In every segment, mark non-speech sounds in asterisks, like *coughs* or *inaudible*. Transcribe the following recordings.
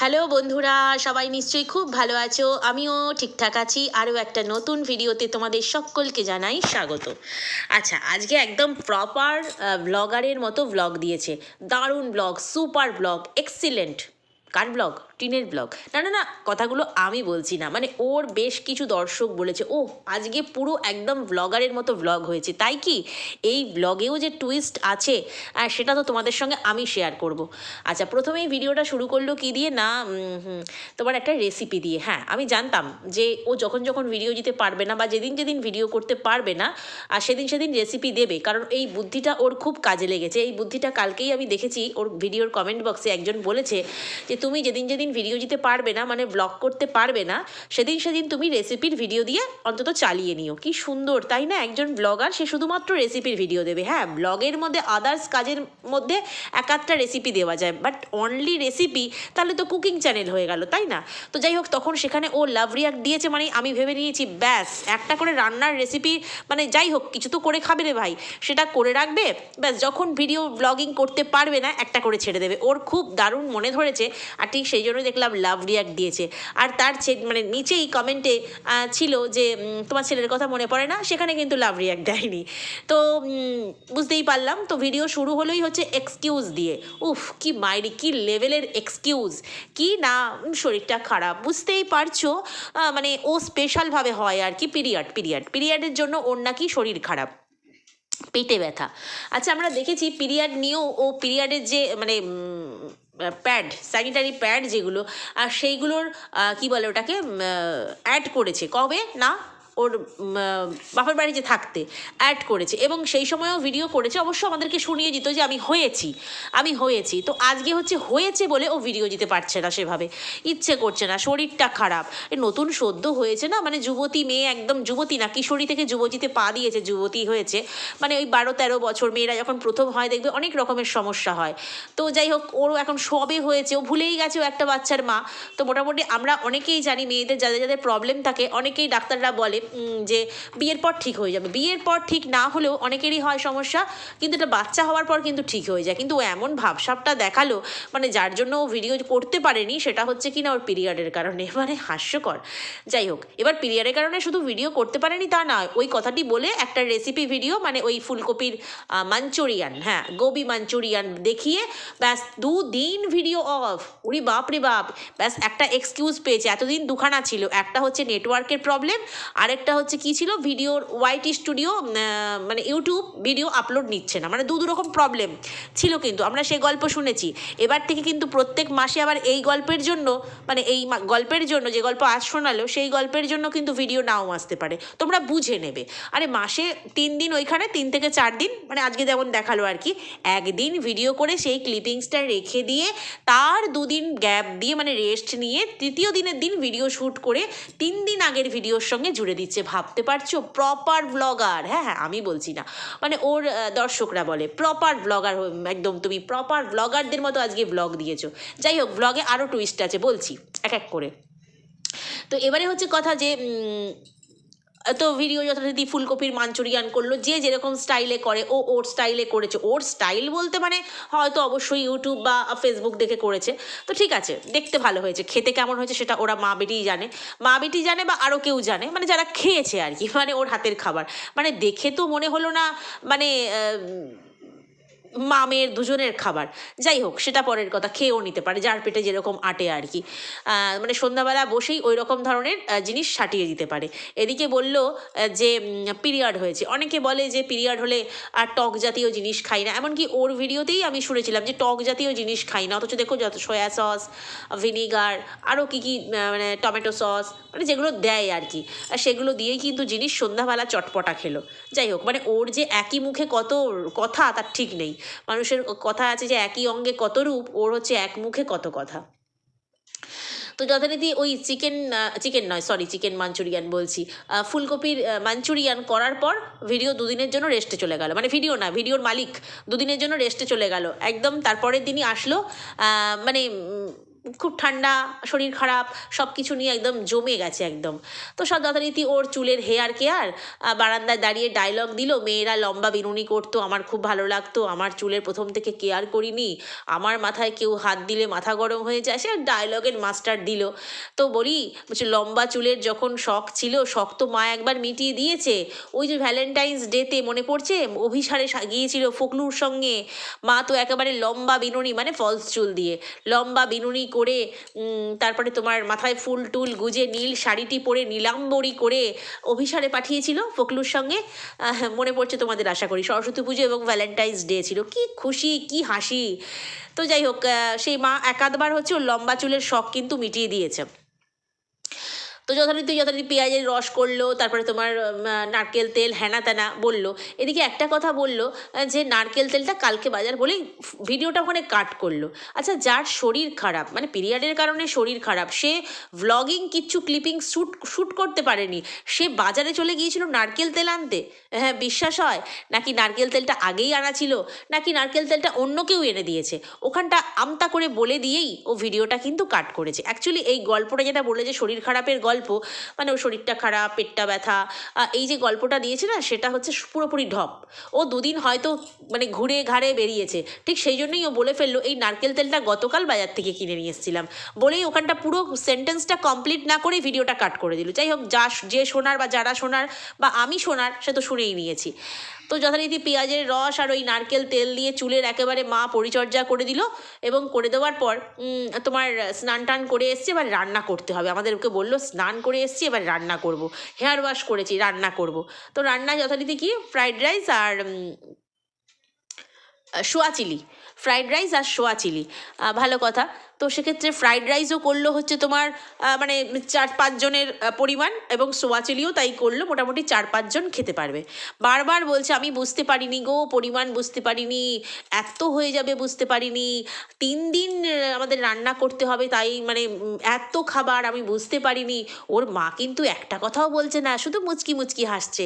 Hello বন্ধুরা, সবাই নিশ্চয়ই খুব ভালো আছো? আমিও ঠিকঠাক আছি। আরও একটা নতুন ভিডিওতে তোমাদের সকলকে জানাই স্বাগত। আচ্ছা আজকে একদম প্রপার ব্লগারের মতো ব্লগ দিয়েছে। দারুণ ব্লগ সুপার ব্লগ এক্সিলেন্ট কার ব্লগ? টিনের ব্লগ। না না না, কথাগুলো আমি বলছি না। মানে ওর বেশ কিছু দর্শক বলেছে ও আজকে পুরো একদম ব্লগারের মতো ব্লগ হয়েছে। তাই কি? এই ব্লগেও যে টুইস্ট আছে আর সেটা তো তোমাদের সঙ্গে আমি শেয়ার করব। আচ্ছা প্রথমেই ভিডিওটা শুরু করল কি দিয়ে? না তোমার একটা রেসিপি দিয়ে। হ্যাঁ আমি জানতাম যে ও যখন যখন ভিডিও দিতে পারবে না বা যেদিন যেদিন ভিডিও করতে পারবে না, আর সেদিন সেদিন রেসিপি দেবে, কারণ এই বুদ্ধিটা ওর খুব কাজে লেগেছে। এই বুদ্ধিটা কালকেই আমি দেখেছি, ওর ভিডিওর কমেন্ট বক্সে একজন বলেছে যে তুমি যেদিন যেদিন ভিডিও দিতে পারবে না মানে ব্লগ করতে পারবে না, সেদিন সেদিন তুমি রেসিপির ভিডিও দিয়ে অন্তত চালিয়ে নিও। কি সুন্দর, তাই না? একজন ব্লগার সে শুধুমাত্র রেসিপির ভিডিও দেবে। হ্যাঁ ব্লগের মধ্যে আদার্স কাজের মধ্যে এক আধটা রেসিপি দেওয়া যায় বাট অনলি রেসিপি তাহলে তো কুকিং চ্যানেল হয়ে গেল, তাই না? তো যাই হোক, তখন সেখানে ও লাভ রিয়াক্ট দিয়েছে মানে আমি ভেবে নিয়েছি, ব্যাস, একটা করে রান্নার রেসিপি মানে যাই হোক, কিছু তো করে খাবে রে ভাই। সেটা করে রাখবে, ব্যাস, যখন ভিডিও ব্লগিং করতে পারবে না, একটা করে ছেড়ে দেবে। ওর খুব দারুণ মনে ধরেছে আর ঠিক সেই জন্য দেখলাম লাভ রিয়াক্ট দিয়েছে। আর তার মানে নিচেই কমেন্টে ছিল যে তোমার ছেলের কথা মনে পড়ে না, সেখানে কিন্তু লাভ রিয়াক্ট দেয়নি। তো বুঝতেই পারলাম। তো ভিডিও শুরু হলোই হচ্ছে এক্সকিউজ দিয়ে। উফ, কি মাইরি, কি লেভেলের এক্সকিউজ কি না শরীরটা খারাপ। বুঝতেই পারছ? মানে ও স্পেশালভাবে হয় আর কি পিরিয়ড পিরিয়ড পিরিয়ডের জন্য ওর নাকি শরীর খারাপ। পেটে ব্যথা। আচ্ছা আমরা দেখেছি পিরিয়ড নিয়েও ও পিরিয়ডের যে মানে প্যাড স্যানিটারি প্যাড যেগুলো আর সেইগুলোর কি বলে ওটাকে অ্যাড করেছে। কবে? না? ওর বাপের বাড়িতে থাকতে অ্যাড করেছে। এবং সেই সময়ও ভিডিও করেছে। অবশ্য আমাদেরকে শুনিয়ে দিত যে, আমি হয়েছি। আমি হয়েছি। তো আজকে হচ্ছে হয়েছে বলে ও ভিডিও দিতে পারছে না সেভাবে। ইচ্ছে করছে না, শরীরটা খারাপ। নতুন সদ্য হয়েছে না? মানে যুবতী মেয়ে একদম, যুবতী না, কিশোরী থেকে যুবতীতে পা দিয়েছে, যুবতী হয়েছে। মানে ওই বারো তেরো বছর মেয়েরা যখন প্রথম হয়, দেখবে অনেক রকমের সমস্যা হয়। তো যাই হোক, ওরও এখন সবে হয়েছে। ও ভুলেই গেছে ও একটা বাচ্চার মা। তো মোটামুটি আমরা অনেকেই জানি, মেয়েদের যাদের যাদের প্রবলেম থাকে, অনেকেই ডাক্তাররা বলে যে বিয়ের পর ঠিক হয়ে যাবে। বিয়ের পর ঠিক না হলেও অনেকেরই হয় সমস্যা, কিন্তু এটা বাচ্চা হওয়ার পর কিন্তু ঠিক হয়ে যায়। কিন্তু ও এমন ভাবসাবটা দেখাল মানে যার জন্য ও ভিডিও করতে পারেনি, সেটা হচ্ছে কি না ওর পিরিয়ডের কারণে। *laughs* মানে হাস্যকর। যাই হোক, এবার পিরিয়ডের কারণে শুধু ভিডিও করতে পারেনি তা না, ওই কথাটি বলে একটা রেসিপি ভিডিও মানে ওই ফুলকপির মাঞ্চুরিয়ান হ্যাঁ গোবি মাঞ্চুরিয়ান দেখিয়ে ব্যাস দুদিন ভিডিও অফ উরি বাপ রে বাপ। ব্যাস একটা এক্সকিউজ পেয়েছে। এতদিন দুখানা ছিল। একটা হচ্ছে নেটওয়ার্কের প্রবলেম আরেকটা হচ্ছে কি ছিল? ভিডিওর ওয়াইটি স্টুডিও মানে ইউটিউব ভিডিও আপলোড নিচ্ছে না। মানে দু দু রকম প্রবলেম ছিল কিন্তু। আমরা সেই গল্প শুনেছি। এবার থেকে কিন্তু প্রত্যেক মাসে আবার এই গল্পের জন্য মানে এই গল্পের জন্য যে গল্প আজ শোনালো, সেই গল্পের জন্য কিন্তু ভিডিও নাও আসতে পারে। তোমরা বুঝে নেবে। আরে মাসে তিন দিন ওইখানে, তিন থেকে চার দিন মানে আজকে যেমন দেখাল আর কি, একদিন ভিডিও করে সেই ক্লিপিংসটা রেখে দিয়ে, তার দুদিন গ্যাপ দিয়ে মানে রেস্ট নিয়ে, তৃতীয় দিনের দিন ভিডিও শ্যুট করে, তিন দিন আগের ভিডিওর সঙ্গে জুড়ে দিচ্ছে। ভাবতে পারছ? প্রপার ব্লগার হ্যাঁ হ্যাঁ আমি বলছি না। মানে ওর দর্শকরা বলে প্রপার ব্লগার একদম তুমি প্রপার ব্লগারদের মতো আজকে ব্লগ দিয়েছ। যাই হোক ব্লগে আরও টুইস্ট আছে, বলছি, এক এক করে। তো এবারে হচ্ছে কথা যে তো ভিডিও যথারীতি ফুলকপির মাঞ্চুরিয়ান করল, যে যেরকম স্টাইলে করে, ও ওর স্টাইলে করেছে। ওর স্টাইল বলতে মানে হয়তো অবশ্যই ইউটিউব বা ফেসবুক দেখে করেছে। তো ঠিক আছে, দেখতে ভালো হয়েছে। খেতে কেমন হয়েছে সেটা ওরা মা বেটিই জানে। মা বেটি জানে বা আরও কেউ জানে মানে যারা খেয়েছে আর কি মানে ওর হাতের খাবার। মানে দেখে তো মনে হলো না মানে মামের দুজনের খাবার। যাই হোক, সেটা পরের কথা, খেয়েও নিতে পারে, যার পেটে যেরকম আটে আর কি। মানে সন্ধ্যাবেলা বসেই ওই রকম ধরনের জিনিস সাটিয়ে দিতে পারে। এদিকে বলল যে পিরিয়ড হয়েছে। অনেকে বলে যে, পিরিয়ড হলে আর টক জাতীয় জিনিস খাই না। এমনকি ওর ভিডিওতেই আমি শুনেছিলাম যে, টক জাতীয় জিনিস খাই না। অথচ দেখো, যত সয়া সস, ভিনিগার আরও কী কী মানে টমেটো সস মানে যেগুলো দেয় আর কি। সেগুলো দিয়েই কিন্তু জিনিস সন্ধ্যাবেলা চটপটা খেলো। যাই হোক মানে ওর যে একই মুখে কত কথা, তার ঠিক নেই। মানুষের কথা আছে যে একই অঙ্গে কত রূপ, ওর হচ্ছে এক মুখে কত কথা। তো যথারীতি ওই চিকেন চিকেন নয় সরি চিকেন মাঞ্চুরিয়ান বলছি। ফুলকপির মাঞ্চুরিয়ান করার পর ভিডিও দুদিনের জন্য রেস্টে চলে গেল। মানে ভিডিও না ভিডিওর মালিক দুদিনের জন্য রেস্টে চলে গেল। একদম তারপরের দিনই আসলো মানে খুব ঠান্ডা, শরীর খারাপ সব কিছু নিয়ে একদম জমে গেছে একদম। তো সব যথারীতি ওর চুলের হেয়ার কেয়ার বারান্দায় দাঁড়িয়ে ডায়লগ দিল, মেয়েরা লম্বা বিনুনি করতো, আমার খুব ভালো লাগতো, আমার চুলের প্রথম থেকে কেয়ার করিনি, আমার মাথায় কেউ হাত দিলে মাথা গরম হয়ে যায়। সে ডায়লগের মাস্টার দিল। তো বলি, বলছে, লম্বা চুলের যখন শখ ছিল, শখ তো মা একবার মিটিয়ে দিয়েছে। ওই যে ভ্যালেন্টাইন্স ডেতে মনে পড়ছে, অভিসারে গিয়েছিল ফকলুর সঙ্গে। মা তো একেবারে লম্বা বিনুনি মানে ফলস চুল দিয়ে। লম্বা বিনুনি করে তারপরে তোমার মাথায় ফুল টুল গুজে নীল শাড়িটি পরে নীলাম্বরী করে অভিসারে পাঠিয়েছিল ফকলুর সঙ্গে। মনে পড়ছে তোমাদের আশা করি। সরস্বতী পুজো এবং ভ্যালেন্টাইন্স ডে ছিল। কি খুশি, কি হাসি। তো যাই হোক সেই মা একাধবার হচ্ছে ওর লম্বা চুলের শখ কিন্তু মিটিয়ে দিয়েছে। তো যথারীতি যথারীতি পেঁয়াজের রস করল, তারপরে তোমার নারকেল তেল হ্যানা ত্যানা বলল। এদিকে একটা কথা বলল যে নারকেল তেলটা কালকে বাজার বলেই ভিডিওটা ওখানে কাট করল। আচ্ছা যার শরীর খারাপ মানে পিরিয়ডের কারণে শরীর খারাপ, সে ভ্লগিং কিচ্ছু ক্লিপিং শ্যুট শ্যুট করতে পারেনি। সে বাজারে চলে গিয়েছিল নারকেল তেল আনতে। হ্যাঁ বিশ্বাস হয়? নাকি নারকেল তেলটা আগেই আনা ছিল? নাকি নারকেল তেলটা অন্য কেউ এনে দিয়েছে? ওখানটা আমতা করে বলে দিয়েই ও ভিডিওটা কিন্তু কাট করেছে। অ্যাকচুয়ালি এই গল্পটা যেটা বলে যে শরীর খারাপের গল্প মানে ওর শরীরটা খারাপ, পেটটা ব্যথা এই যে গল্পটা দিয়েছে না, সেটা হচ্ছে পুরোপুরি ঢপ। ও দুদিন হয়তো মানে ঘুরে ঘাড়ে বেরিয়েছে। ঠিক সেই জন্যই ও বলে ফেলল, এই নারকেল তেলটা গতকাল বাজার থেকে কিনে নিয়ে এসেছিলাম। বলেই ওখানটা পুরো সেন্টেন্সটা কমপ্লিট না করেই ভিডিওটা কাট করে দিল। যাই হোক, যা যে শোনার বা যারা শোনার বা আমি শোনার, সে তো শুনেই নিয়েছি। তো যথারীতি পেঁয়াজের রস আর ওই নারকেল তেল দিয়ে চুলের একেবারে মা পরিচর্যা করে দিল এবং করে দেওয়ার পর তোমার স্নান টান করে এসছে, এবার রান্না করতে হবে। আমাদেরকে বলল, স্নান করে এসছি, এবার রান্না করব। হেয়ার ওয়াশ করেছি, রান্না করব। তো রান্না যথারীতি কি? ফ্রাইড রাইস আর সোয়া চিলি। ফ্রাইড রাইস আর সোয়া চিলি। ভালো কথা। তো সেক্ষেত্রে ফ্রাইড রাইসও করল হচ্ছে তোমার মানে চার পাঁচজনের পরিমাণ এবং সোয়া চিলিও তাই করল, মোটামুটি চার পাঁচজন খেতে পারবে। বারবার বলছে, আমি বুঝতে পারিনি গো, পরিমাণ বুঝতে পারিনি, এত হয়ে যাবে বুঝতে পারিনি, তিন দিন আমাদের রান্না করতে হবে তাই মানে এত খাবার আমি বুঝতে পারিনি। ওর মা কিন্তু একটা কথাও বলছে না, শুধু মুচকি মুচকি হাসছে,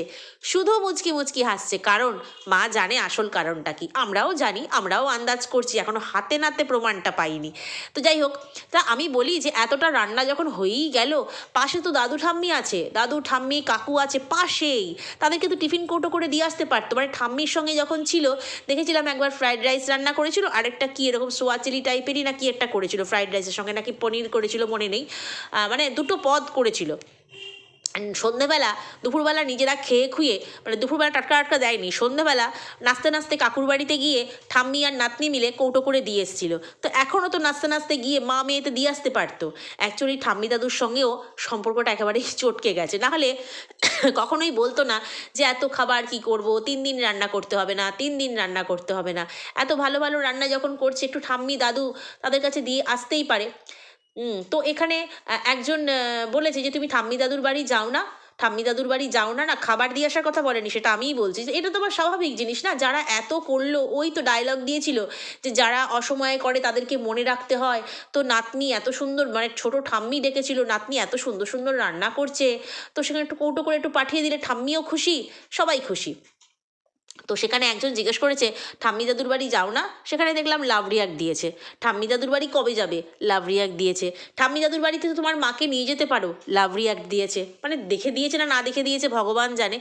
শুধু মুচকি মুচকি হাসছে। কারণ মা জানে আসল কারণটা কি, আমরাও জানি, আমরাও আন্দাজ করছি, এখনও হাতে নাতে প্রমাণটা পাইনি। তো যাই হোক, তা আমি বলি যে এতটা রান্না যখন হয়েই গেল, পাশে তো দাদু ঠাম্মি আছে, দাদু ঠাম্মি, কাকু আছে পাশেই। তাদেরকে তো টিফিন কৌটো করে দিয়ে আসতে পারতো। মানে ঠাম্মির সঙ্গে যখন ছিল, দেখেছিলাম একবার ফ্রাইড রাইস রান্না করেছিল, আরেকটা কী এরকম সোয়া চিলি টাইপেরই না কি একটা করেছিল ফ্রাইড রাইসের সঙ্গে নাকি পনির করেছিল, মনে নেই। মানে দুটো পদ করেছিল। সন্ধেবেলা দুপুরবেলা নিজেরা খেয়ে খুয়ে মানে দুপুরবেলা টাটকা টাটকা দেয়নি, সন্ধেবেলা নাচতে নাচতে কাকুর বাড়িতে গিয়ে ঠাম্মি আর নাতনি মিলে কৌটো করে দিয়ে এসেছিল। তো এখনও তো নাচতে নাচতে গিয়ে মা মেয়েতে দিয়ে আসতে পারতো। অ্যাকচুয়ালি ঠাম্মি দাদুর সঙ্গেও সম্পর্কটা একেবারেই *laughs* চটকে গেছে। নাহলে *coughs* কখনোই বলতো না যে এত খাবার কি করব, তিন দিন রান্না করতে হবে না, তিন দিন রান্না করতে হবে না। এত ভালো ভালো রান্না যখন করছে, একটু ঠাম্মি দাদু তাদের কাছে দিয়ে আসতেই পারে। তো এখানে একজন বলেছে যে তুমি ঠাম্মি দাদুর বাড়ি যাও না, ঠাম্মি দাদুর বাড়ি যাও না না, খাবার দিয়ে আসার কথা বলেনি, সেটা আমিই বলছি যে এটা তো আবার স্বাভাবিক জিনিস না, যারা এত করল, ওই তো ডায়লগ দিয়েছিল যে যারা অসময়ে করে তাদেরকে মনে রাখতে হয়, তো নাতনি এত সুন্দর মানে ছোট ঠাম্মি ডেকেছিল, নাতনি এত সুন্দর সুন্দর রান্না করছে, তো সেখানে একটু কৌটো করে একটু পাঠিয়ে দিলে ঠাম্মিও খুশি, সবাই খুশি। তো সেখানে একজন জিজ্ঞেস করেছে, ঠাম্মি দাদুর বাড়ি যাও না? সেখানে দেখলাম লাভ রিয়াক্ট দিয়েছে। ঠাম্মি দাদুর বাড়ি কবে যাবে? লাভ রিয়াক্ট দিয়েছে। ঠাম্মি দাদুর বাড়িতে তো তোমার মাকে নিয়ে যেতে পারো লাভ রিয়াক্ট দিয়েছে। মানে দেখে দিয়েছে না না দেখে দিয়েছে, ভগবান জানে।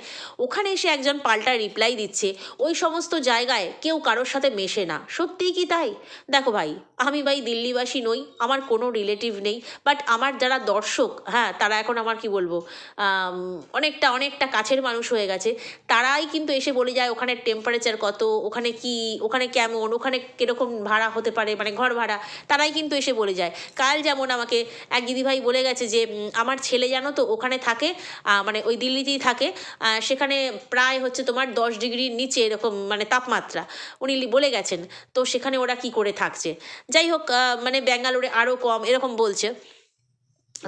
ওখানে এসে একজন পাল্টা রিপ্লাই দিচ্ছে, ওই সমস্ত জায়গায় কেউ কারোর সাথে মেশে না। সত্যিই কি তাই? দেখো ভাই, আমি ভাই দিল্লিবাসী নই, আমার কোনো রিলেটিভ নেই বাট আমার যারা দর্শক হ্যাঁ তারা এখন আমার কি বলব অনেকটা অনেকটা কাছের মানুষ হয়ে গেছে। তারাই কিন্তু এসে বলে যায়, ওখানে টেম্পারেচার কত, ওখানে কি, ওখানে কেমন, ওখানে কীরকম ভাড়া হতে পারে মানে ঘর ভাড়া, তারাই কিন্তু এসে বলে যায়। কাল যেমন আমাকে এক দিদিভাই বলে গেছে যে আমার ছেলে জানো তো, ওখানে থাকে মানে ওই দিল্লিতেই থাকে সেখানে প্রায় হচ্ছে তোমার দশ ডিগ্রির নিচে এরকম মানে তাপমাত্রা। উনি বলে গেছেন, তো সেখানে ওরা কি করে থাকছে? যাই হোক মানে ব্যাঙ্গালোরে আরও কম, এরকম বলছে।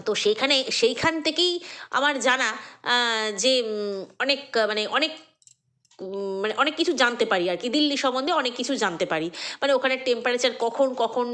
তো সেইখানে সেইখান থেকেই আমার জানা যে অনেক মানে অনেক মানে অনেক কিছু জানতে পারি আর কি। দিল্লি সম্বন্ধে অনেক কিছু জানতে পারি। মানে ওখানে টেম্পারেচার কখন কখন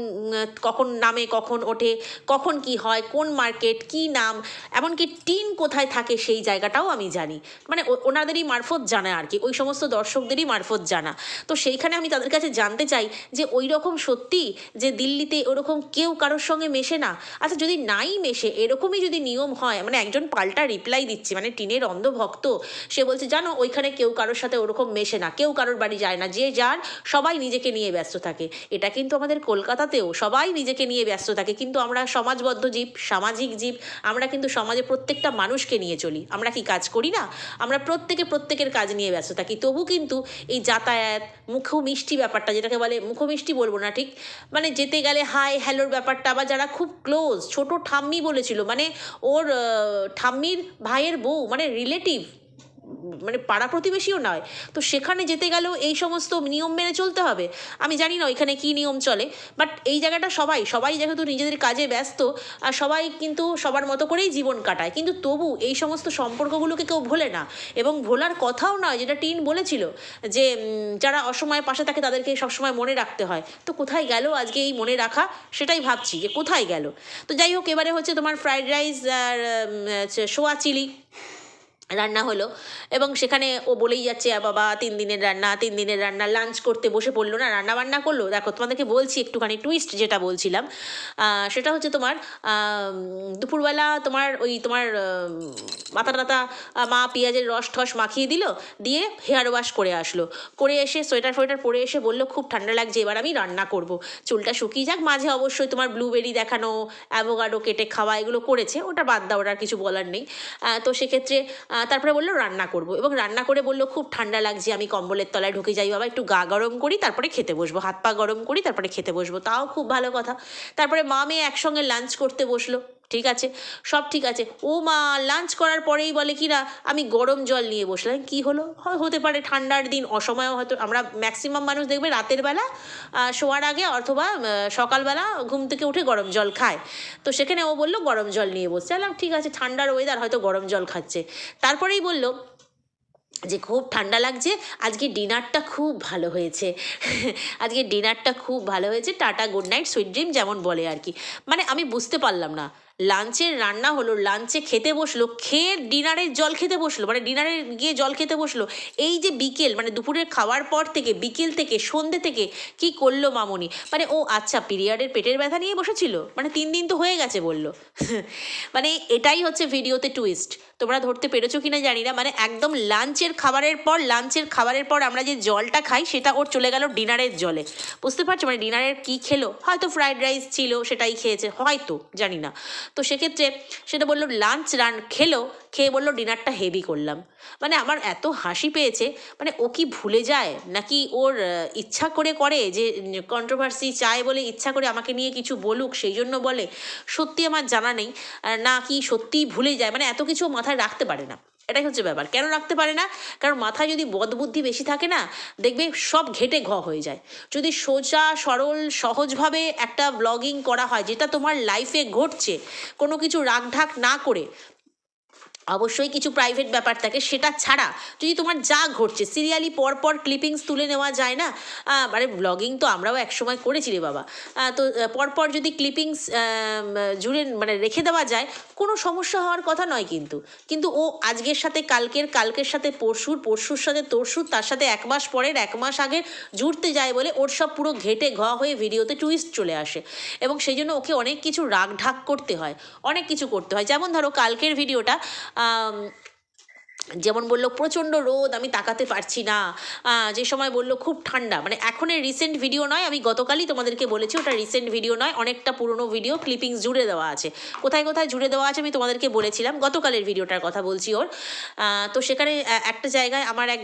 কখন নামে, কখন ওঠে, কখন কি হয়, কোন মার্কেট কি নাম, এমনকি টিন কোথায় থাকে সেই জায়গাটাও আমি জানি। মানে ওনাদেরই মারফত জানা আর কি, ওই সমস্ত দর্শকদেরই মারফত জানা। তো সেইখানে আমি তাদের কাছে জানতে চাই যে ওই রকম সত্যি যে দিল্লিতে ওরকম কেউ কারোর সঙ্গে মেশে না? আচ্ছা যদি নাই মেশে, এরকমই যদি নিয়ম হয় মানে একজন পাল্টা রিপ্লাই দিচ্ছে মানে টিনের অন্ধভক্ত, সে বলছে, জানো, ওইখানে কেউ কারোর সাথে ওরকম মেশে না, কেউ কারোর বাড়ি যায় না, যে যার সবাই নিজেকে নিয়ে ব্যস্ত থাকে। এটা কিন্তু আমাদের কলকাতাতেও সবাই নিজেকে নিয়ে ব্যস্ত থাকে, কিন্তু আমরা সমাজবদ্ধ জীব, সামাজিক জীব, আমরা কিন্তু সমাজে প্রত্যেকটা মানুষকে নিয়ে চলি। আমরা কি কাজ করি না? আমরা প্রত্যেকে প্রত্যেকের কাজ নিয়ে ব্যস্ত থাকি। তবু কিন্তু এই যাতায়াত মুখ মিষ্টি ব্যাপারটা, যেটাকে বলে মুখ মিষ্টি বলব না ঠিক মানে যেতে গেলে হাই হ্যালোর ব্যাপারটা, বা যারা খুব ক্লোজ ছোট ঠাম্মি বলেছিল মানে ওর ঠাম্মির ভাইয়ের বউ মানে রিলেটিভ মানে পাড়া প্রতিবেশীও নয়। তো সেখানে যেতে গেলেও এই সমস্ত নিয়ম মেনে চলতে হবে। আমি জানি না ওইখানে কী নিয়ম চলে বাট এই জায়গাটা সবাই সবাই যেহেতু নিজেদের কাজে ব্যস্ত, আর সবাই কিন্তু সবার মতো করেই জীবন কাটায়। কিন্তু তবু এই সমস্ত সম্পর্কগুলোকে কেউ ভোলে না। এবং ভোলার কথাও নয়, যেটা টিন বলেছিল, যে যারা অসময়ে পাশে থাকে তাদেরকে সবসময় মনে রাখতে হয়। তো কোথায় গেল আজকে এই মনে রাখা? সেটাই ভাবছি যে কোথায় গেল। তো যাই হোক, এবারে হচ্ছে তোমার ফ্রাইড রাইস আর সোয়া চিলি। রান্না হলো। এবং সেখানে ও বলেই যাচ্ছে "আ বাবা তিন দিনের রান্না তিন দিনের রান্না লাঞ্চ করতে বসে পড়ল না রান্না বান্না করল? দেখো তোমাদেরকে বলছি একটুখানি টুইস্ট যেটা বলছিলাম। সেটা হচ্ছে তোমার দুপুরবেলা তোমার ওই তোমার মাথা আহ, মা পেঁয়াজের রস ঠস মাখিয়ে দিল দিয়ে হেয়ার ওয়াশ করে আসলো। করে এসে সোয়েটার ফোয়েটার পরে এসে বলল খুব ঠান্ডা লাগছে এবার আমি রান্না করব। চুলটা শুকিয়ে যাক মাঝে অবশ্যই তোমার ব্লুবেরি দেখানো অ্যাভোকাডো কেটে খাওয়া এগুলো করেছে ওটা বাদ দাও ওটার কিছু বলার নেই। তো সেক্ষেত্রে তারপরে বলল, রান্না করব। এবং রান্না করে বলল, খুব ঠান্ডা লাগছে, আমি কম্বলের তলায় ঢুকে যাই, বাবা, একটু গা গরম করি, তারপরে খেতে বসবো। হাত পা গরম করি, তারপরে খেতে বসবো। তাও খুব ভালো কথা। তারপরে মা মেয়ে একসঙ্গে লাঞ্চ করতে বসল। ঠিক আছে? সব ঠিক আছে। ও মা লাঞ্চ করার পরেই বলে, কি না আমি গরম জল নিয়ে বসলাম। কি হলো? হতে পারে ঠান্ডার দিন, অসময়েও হয়তো, আমরা ম্যাক্সিমাম মানুষ দেখবে রাতের বেলা শোয়ার আগে অথবা সকালবেলা ঘুম থেকে উঠে গরম জল খায়। তো সেখানে ও বলল, গরম জল নিয়ে বসছে। বললাম ঠিক আছে, ঠান্ডার ওয়েদার হয়তো গরম জল খাচ্ছে। তারপরেই বলল, যে খুব ঠান্ডা লাগছে, আজকে ডিনারটা খুব ভালো হয়েছে। *laughs* আজকে ডিনারটা খুব ভালো হয়েছে, tata, good night, sweet dream যেমন বলে আর কি। মানে আমি বুঝতে পারলাম না। লাঞ্চের রান্না হলো লাঞ্চে খেতে বসল, খেয়ে ডিনারের জল খেতে বসল মানে ডিনারে গিয়ে জল খেতে বসল। এই যে বিকেল মানে দুপুরের খাওয়ার পর থেকে, বিকেল থেকে, সন্ধে থেকে কি করল মামনি? মানে ও আচ্ছা পিরিয়ডের পেটের ব্যথা নিয়ে বসেছিল? মানে তিন দিন তো হয়ে গেছে বলল। *laughs* মানে এটাই হচ্ছে ভিডিওতে টুইস্ট তোমরা ধরতে পেরেছ কিনা জানি না মানে একদম লাঞ্চের খাবারের পর লাঞ্চের খাবারের পর আমরা যে জলটা খাই, সেটা ওর চলে গেল ডিনারের জলে। বুঝতে পারছ? মানে ডিনারের কি খেলো? হয়তো ফ্রাইড রাইস ছিল, সেটাই খেয়েছে, হয়তো, জানি না। তো সেক্ষেত্রে সেটা বলল লাঞ্চ রান খেলো, খেয়ে বলল ডিনারটা হেভি করলাম। মানে আমার এত হাসি পেয়েছে মানে ও কি ভুলে যায়? নাকি ওর ইচ্ছা করে করে যে কন্ট্রোভার্সি চায় বলে ইচ্ছা করে আমাকে নিয়ে কিছু বলুক, সেই জন্য বলে? সত্যি আমার জানা নেই। না কি সত্যিই ভুলে যায়? মানে এত কিছু মাথায় রাখতে পারে না। এটাই হচ্ছে ব্যাপার। কেন রাখতে পারে না? কারণ মাথায় যদি বদবুদ্ধি বেশি থাকে না, দেখবে সব ঘেটে ঘ হয়ে যায়। যদি সোজা, সরল, সহজভাবে একটা ব্লগিং করা হয়, যেটা তোমার লাইফে ঘটছে, কোনো কিছু রাগঢাক না করে অবশ্যই কিছু প্রাইভেট ব্যাপার থাকে, সেটা ছাড়া যদি তোমার যা ঘটছে সিরিয়ালি পর পর ক্লিপিংস তুলে নেওয়া যায় না? মানে ব্লগিং তো আমরাও একসময় করেছি রে বাবা। তো পরপর যদি ক্লিপিংস জুড়ে মানে রেখে দেওয়া যায়, কোনো সমস্যা হওয়ার কথা নয় কিন্তু। কিন্তু ও আজকের সাথে, কালকের কালকের সাথে, পরশুর পরশুর সাথে, তরশুর, তার সাথে এক মাস পরের, এক মাস আগে জুড়তে যায় বলে ওর সব পুরো ঘেটে ঘ হয়ে ভিডিওতে টুইস্ট চলে আসে। এবং সেই জন্য ওকে অনেক কিছু রাগ ঢাক করতে হয়, অনেক কিছু করতে হয়। যেমন ধরো, কালকের ভিডিওটা আম, যেমন বলল, প্রচণ্ড রোদ, আমি তাকাতে পারছি না। যে সময় বলল, খুব ঠান্ডা। মানে এখনের রিসেন্ট ভিডিও নয়, আমি গতকালই তোমাদেরকে বলেছি, ওটা রিসেন্ট ভিডিও নয়, অনেকটা পুরনো ভিডিও ক্লিপিংস জুড়ে দেওয়া আছে। কোথায় কোথায় জুড়ে দেওয়া আছে আমি তোমাদেরকে বলেছিলাম, গতকালের ভিডিওটার কথা বলছি ওর। তো সেখানে একটা জায়গায় আমার এক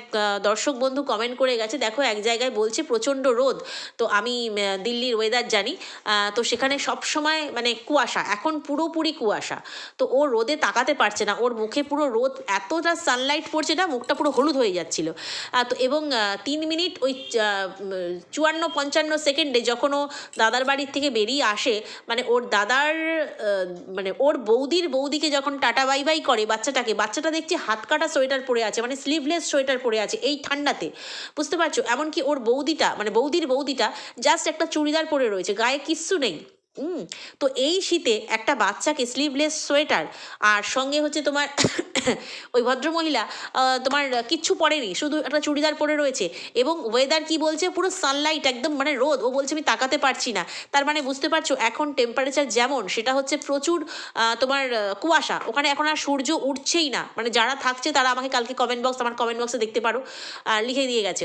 দর্শক বন্ধু কমেন্ট করে গেছে, দেখো, এক জায়গায় বলছে প্রচণ্ড রোদ। তো আমি দিল্লির ওয়েদার জানি। তো সেখানে সব সময় মানে কুয়াশা, এখন পুরোপুরি কুয়াশা। তো ও রোদে তাকাতে পারছে না, ওর মুখে পুরো রোদ এতটা সানলাইট পড়ছে না, মুখটা পুরো হলুদ হয়ে যাচ্ছিল। তো এবং তিন মিনিট ওই চুয়ান্ন পঞ্চান্ন সেকেন্ডে যখন ও দাদার বাড়ির থেকে বেরিয়ে আসে মানে ওর দাদার মানে ওর বৌদির বৌদিকে যখন টাটা বাই বাই করে বাচ্চাটাকে, বাচ্চাটা দেখছি হাত কাটা সোয়েটার পরে আছে মানে স্লিভলেস সোয়েটার পরে আছে এই ঠান্ডাতে। বুঝতে পারছ? এমনকি ওর বৌদিটা মানে বৌদির বৌদিটা জাস্ট একটা চুড়িদার পরে রয়েছে, গায়ে কিচ্ছু নেই। হুম তো এই শীতে একটা বাচ্চাকে স্লিভলেস সোয়েটার আর সঙ্গে হচ্ছে তোমার *coughs* ওই ভদ্রমহিলা তোমার কিচ্ছু পরেনি, শুধু একটা চুড়িদার পরে রয়েছে এবং ওয়েদার কি বলছে? পুরো সানলাইট একদম মানে রোদ, ও বলছে আমি তাকাতে পারছি না। তার মানে বুঝতে পারছ, এখন টেম্পারেচার যেমন, সেটা হচ্ছে প্রচুর তোমার কুয়াশা। ওখানে এখন আর সূর্য উঠছেই না। মানে যারা থাকছে তারা আমাকে কালকে কমেন্ট বক্স আমার কমেন্ট বক্সে দেখতে পারো লিখে দিয়ে গেছে।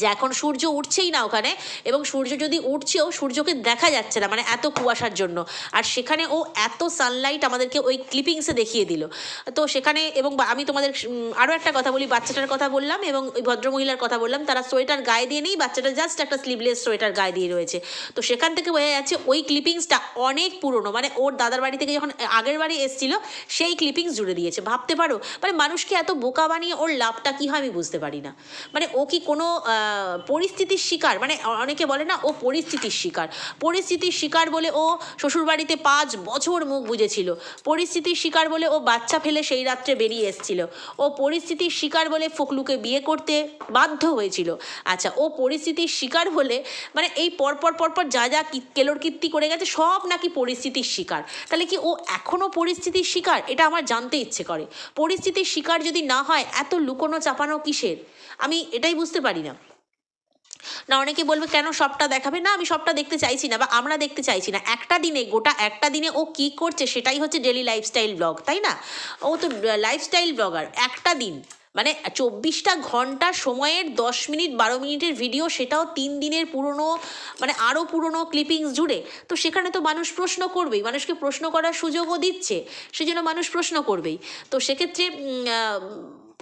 যে এখন সূর্য উঠছেই না ওখানে এবং সূর্য যদি উঠছেও সূর্যকে দেখা যাচ্ছে না মানে এত কুয়াশার জন্য। আর সেখানে ও এত সানলাইট আমাদেরকে ওই ক্লিপিংসে দেখিয়ে দিল। তো সেখানে এবং আমি তোমাদের আরও একটা কথা বলি, বাচ্চাটার কথা বললাম এবং ওই ভদ্রমহিলার কথা বললাম, তারা সোয়েটার গায়ে দিয়ে নেই, বাচ্চাটা জাস্ট একটা স্লিভলেস সোয়েটার গায়ে দিয়ে রয়েছে। তো সেখান থেকে বোঝা যাচ্ছে ওই ক্লিপিংসটা অনেক পুরনো মানে ওর দাদার বাড়ি থেকে যখন আগের বাড়ি এসেছিল, সেই ক্লিপিংস জুড়ে দিয়েছে। ভাবতে পারো মানে মানুষকে এত বোকা বানিয়ে ওর লাভটা কী হয় আমি বুঝতে পারি না। মানে ও কি কোনো পরিস্থিতির শিকার মানে অনেকে বলে না, ও পরিস্থিতির শিকার। পরিস্থিতির শিকার বলে ও শ্বশুরবাড়িতে পাঁচ বছর মুখ বুঝেছিল পরিস্থিতির শিকার বলে ও বাচ্চা ফেলে সেই রাত্রে বেরিয়ে এসেছিল। ও পরিস্থিতির শিকার বলে ফকলুকে বিয়ে করতে বাধ্য হয়েছিল। আচ্ছা ও পরিস্থিতির শিকার বলে মানে এই পরপর পরপর যা যা কেলোর কীর্তি করে গেছে, সব নাকি পরিস্থিতির শিকার। তাহলে কি ও এখনও পরিস্থিতির শিকার? এটা আমার জানতে ইচ্ছে করে। পরিস্থিতির শিকার যদি না হয়, এত লুকোনো চাপানো কিসের? আমি এটাই বুঝতে পারি না। না, অনেকে বলবে, কেন সবটা দেখাবে? না, আমি সবটা দেখতে চাইছি না বা আমরা দেখতে চাইছি না। একটা দিনে, গোটা একটা দিনে ও কি করছে সেটাই হচ্ছে ডেলি লাইফস্টাইল ব্লগ তাই না? ও তো লাইফস্টাইল ব্লগার একটা দিন। মানে চব্বিশটা ঘণ্টা সময়ের দশ মিনিট, বারো মিনিটের ভিডিও সেটাও তিন দিনের পুরনো মানে আরও পুরনো ক্লিপিংস জুড়ে। তো সেখানে তো মানুষ প্রশ্ন করবেই, মানুষকে প্রশ্ন করার সুযোগও দিচ্ছে, সেজন্য মানুষ প্রশ্ন করবেই। তো সেক্ষেত্রে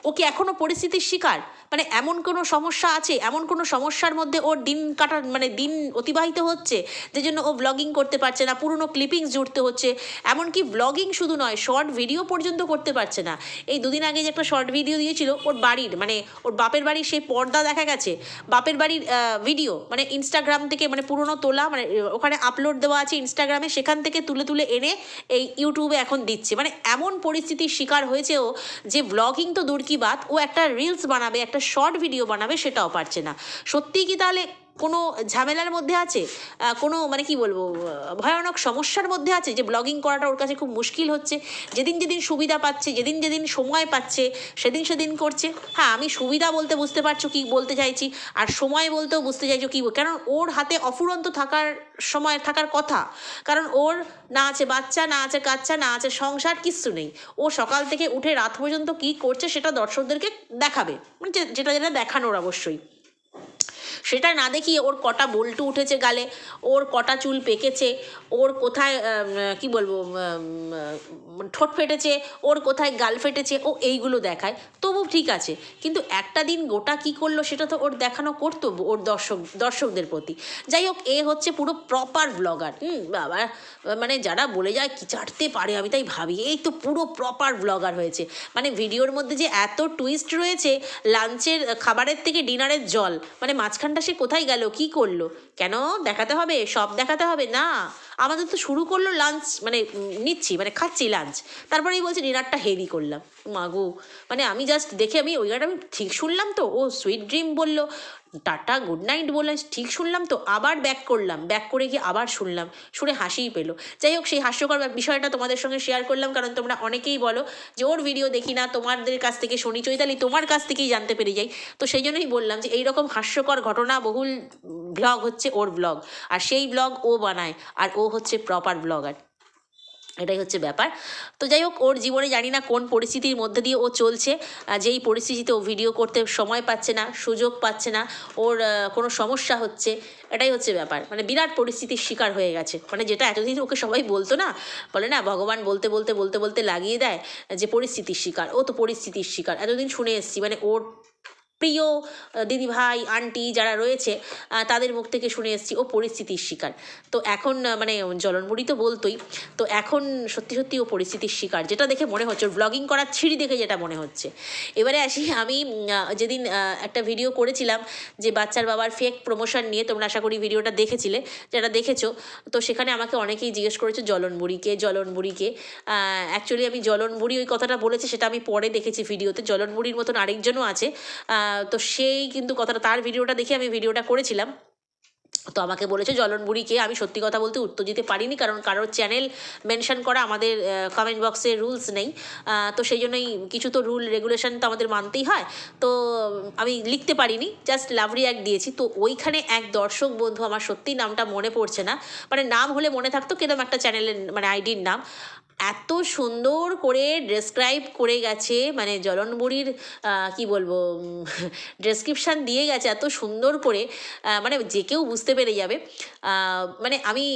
ও কি এখনও পরিস্থিতির শিকার? মানে এমন কোনো সমস্যা আছে? এমন কোনো সমস্যার মধ্যে ওর দিন কাটার মানে দিন অতিবাহিত হচ্ছে? যে জন্য ও ব্লগিং করতে পারছে না, পুরনো ক্লিপিংস জুড়তে হচ্ছে? এমনকি ব্লগিং শুধু নয় শর্ট ভিডিও পর্যন্ত করতে পারছে না। এই দুদিন আগে যে একটা শর্ট ভিডিও দিয়েছিল, ওর বাড়ির মানে ওর বাপের বাড়ির সেই পর্দা দেখা গেছে? বাপের বাড়ির ভিডিও মানে ইনস্টাগ্রাম থেকে মানে পুরনো তোলা মানে ওখানে আপলোড দেওয়া আছে ইনস্টাগ্রামে সেখান থেকে তুলে তুলে এনে এই ইউটিউবে এখন দিচ্ছে। মানে এমন পরিস্থিতির শিকার হয়েছে ও, যে ব্লগিং তো দূর কি বাত, ও একটা রিলস বানাবে, একটা শর্ট ভিডিও বানাবে সেটাও পারছে না। সত্যিই কি তাহলে কোনো ঝামেলার মধ্যে আছে? কোনো মানে কি বলব ভয়ানক সমস্যার মধ্যে আছে যে ব্লগিং করাটা ওর কাছে খুব মুশকিল হচ্ছে? যেদিন যেদিন সুবিধা পাচ্ছে, যেদিন যেদিন সময় পাচ্ছে, সেদিন সেদিন করছে। হ্যাঁ আমি সুবিধা বলতে বুঝতে পারছ কি বলতে চাইছি, আর সময় বলতেও বুঝতে চাইছো কি কারণ ওর হাতে অফুরন্ত থাকার সময়, থাকার কথা। কারণ ওর না আছে বাচ্চা, না আছে কাচ্চা, না আছে সংসার, কিচ্ছু নেই। ও সকাল থেকে উঠে রাত পর্যন্ত কি করছে সেটা দর্শকদেরকে দেখাবে। মানে যেটা যেটা দেখানোর অবশ্যই। সেটা না দেখিয়ে ওর কটা বল্টু উঠেছে গালে, ওর কটা চুল পেকেছে, ওর কোথায় কি বলব ঠোঁট ফেটেছে, ওর কোথায় গাল ফেটেছে, ও এইগুলো দেখায়। তবু ঠিক আছে, কিন্তু একটা দিন গোটা কি করল সেটা তো ওর দেখানো কর্তব্য, ওর দর্শক, দর্শকদের প্রতি। যাই হোক, এ হচ্ছে পুরো প্রপার ব্লগার হুম, বাবা মানে যারা বলে যায়, কি চাটতে পারে? আমি তাই ভাবি, এই তো পুরো প্রপার ব্লগার হয়েছে। মানে ভিডিওর মধ্যে যে এত টুইস্ট রয়েছে লাঞ্চের খাবারের থেকে ডিনারের জল মানে মাঝখানটা সে কোথায় গেল? কি করল? কেন দেখাতে হবে? সব দেখাতে হবে? না। আমাদের তো শুরু করল লাঞ্চ মানে নিচ্ছি মানে খাচ্ছি লাঞ্চ তারপরেই বলছে, ডিনারটা হেভি করলাম। মাগো মানে আমি জাস্ট দেখে আমি ওই আমি ঠিক শুনলাম তো, ও সুইট ড্রিম বলল, টাটা গুড নাইট বললাম, ঠিক শুনলাম তো, আবার ব্যাক করলাম। ব্যাক করে গিয়ে আবার শুনলাম, শুনে হাসিই পেল। যাই হোক, সেই হাস্যকর বিষয়টা তোমাদের সঙ্গে শেয়ার করলাম, কারণ তোমরা অনেকেই বলো যে, ওর ভিডিও দেখি না, তোমাদের কাছ থেকে শুনি। চৈতালি তোমার কাছ থেকেই জানতে পেরে যাই। তো সেই জন্যই বললাম যে, এইরকম হাস্যকর ঘটনা বহুল ব্লগ হচ্ছে ওর ব্লগ আর সেই ব্লগ ও বানায়, আর ও হচ্ছে প্রপার ব্লগার এটাই হচ্ছে ব্যাপার। তো যাই হোক, ওর জীবনে জানি না কোন পরিস্থিতির মধ্যে দিয়ে ও চলছে যেই পরিস্থিতিতে ও ভিডিও করতে সময় পাচ্ছে না, সুযোগ পাচ্ছে না, ওর কোনো সমস্যা হচ্ছে, এটাই হচ্ছে ব্যাপার। মানে বিরাট পরিস্থিতির শিকার হয়ে গেছে। মানে যেটা এতদিন ওকে সবাই বলতো না, বলে না, ভগবান বলতে বলতে বলতে বলতে লাগিয়ে দেয় যে পরিস্থিতির শিকার। ও তো পরিস্থিতির শিকার। এতদিন শুনে এসেছি মানে ওর প্রিয় দিদিভাই আন্টি যারা রয়েছে তাদের মুখ থেকে শুনে এসেছি ও পরিস্থিতির শিকার। তো এখন মানে জলনমুড়ি তো বলতোই, তো এখন সত্যি সত্যি ও পরিস্থিতির শিকার, যেটা দেখে মনে হচ্ছে ব্লগিং করার ছিঁড়ি দেখে যেটা মনে হচ্ছে। এবারে আসি আমি যেদিন একটা ভিডিও করেছিলাম যে বাচ্চার বাবার ফেক প্রমোশন নিয়ে, তোমরা আশা করি ভিডিওটা দেখেছিলে, যারা দেখেছ, তো সেখানে আমাকে অনেকেই জিজ্ঞেস করেছে জলনবুড়িকে জলনবুড়িকে অ্যাকচুয়ালি আমি জলনবুড়ি ওই কথাটা বলেছে, সেটা আমি পরে দেখেছি ভিডিওতে জলনবুড়ির মতন আরেকজনও আছে তো সেই কিন্তু কথাটা, তার ভিডিওটা দেখে আমি ভিডিওটা করেছিলাম। তো আমাকে বলেছে জলনবুড়িকে আমি সত্যি কথা বলতে উত্তর দিতে পারিনি, কারণ কারোর চ্যানেল মেনশন করা আমাদের কমেন্ট বক্সে রুলস নেই। তো সেই জন্যই কিছু তো রুল রেগুলেশন তো আমাদের মানতেই হয়। তো আমি লিখতে পারিনি জাস্ট লাভ রিয়াক্ট দিয়েছি। তো ওইখানে এক দর্শক বন্ধু, আমার সত্যি নামটা মনে পড়ছে না। মানে নাম হলে মনে থাকতো কীরকম একটা চ্যানেলের মানে আইডির নাম। এত সুন্দর করে ডেসক্রাইব করে গেছে মানে জলনবুড়ির কি বলব ডেসক্রিপশান *laughs* দিয়ে গেছে এত সুন্দর করে মানে যে কেউ বুঝতে পেরে যাবে। মানে আমি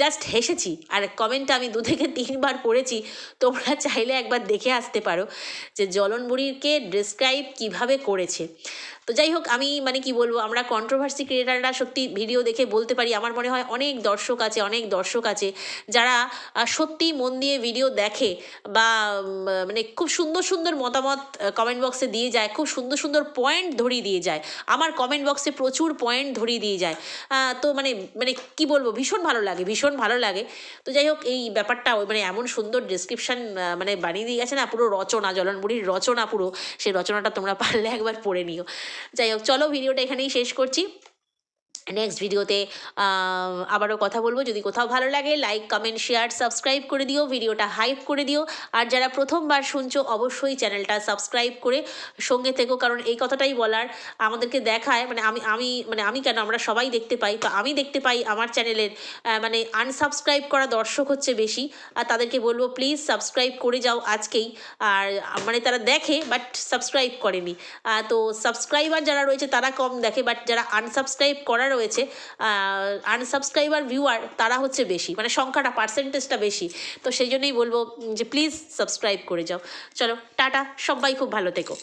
জাস্ট হেসেছি, আর কমেন্টটা আমি দু থেকে তিনবার পড়েছি, তোমরা চাইলে একবার দেখে আসতে পারো যে জলনবুড়িকে ডেসক্রাইব কীভাবে করেছে। তো যাই হোক, আমি মানে কি বলব, আমরা কন্ট্রোভার্সি ক্রিয়েটাররা সত্যি ভিডিও দেখে বলতে পারি, আমার মনে হয় অনেক দর্শক আছে, অনেক দর্শক আছে, যারা সত্যি মন দিয়ে ভিডিও দেখে বা মানে খুব সুন্দর সুন্দর মতামত কমেন্ট বক্সে দিয়ে যায়, খুব সুন্দর সুন্দর পয়েন্ট ধরিয়ে দিয়ে যায়, আমার কমেন্ট বক্সে প্রচুর পয়েন্ট ধরিয়ে দিয়ে যায় তো মানে মানে কি বলব, ভীষণ ভালো লাগে, ভীষণ ভালো লাগে, তো যাই হোক, এই ব্যাপারটা মানে এমন সুন্দর ডেসক্রিপশন মানে বানিয়ে দিয়ে গেছে না, পুরো রচনা, জলনবুড়ির রচনা পুরো, সেই রচনাটা তোমরা পারলে একবার পড়ে নিও। যাই হোক চলো ভিডিওটা এখানেই শেষ করছি। নেক্সট ভিডিওতে আবারও কথা বলব। যদি কোথাও ভালো লাগে লাইক কমেন্ট শেয়ার সাবস্ক্রাইব করে দিও, ভিডিওটা হাইপ করে দিও। আর যারা প্রথমবার শুনছো, অবশ্যই চ্যানেলটা সাবস্ক্রাইব করে সঙ্গে থেকো, কারণ এই কথাটাই বলার আমাদেরকে দেখায়। মানে আমি আমি মানে আমি কেন, আমরা সবাই দেখতে পাই। তো আমি দেখতে পাই আমার চ্যানেলের মানে আনসাবস্ক্রাইব করা দর্শক হচ্ছে বেশি। আর তাদেরকে বলব প্লিজ সাবস্ক্রাইব করে যাও আজকেই। আর মানে তারা দেখে বাট সাবস্ক্রাইব করেনি। তো সাবস্ক্রাইবার যারা রয়েছে, তারা কম দেখে বাট যারা আনসাবস্ক্রাইব করা রয়েছে আনসাবস্ক্রাইবার ভিউয়ার তারা হচ্ছে বেশি মানে সংখ্যাটা পার্সেন্টেজটা বেশি। তো সেই জন্যই বলব যে প্লিজ সাবস্ক্রাইব করে যাও। চলো, টাটা, সবাই খুব ভালো থেকো।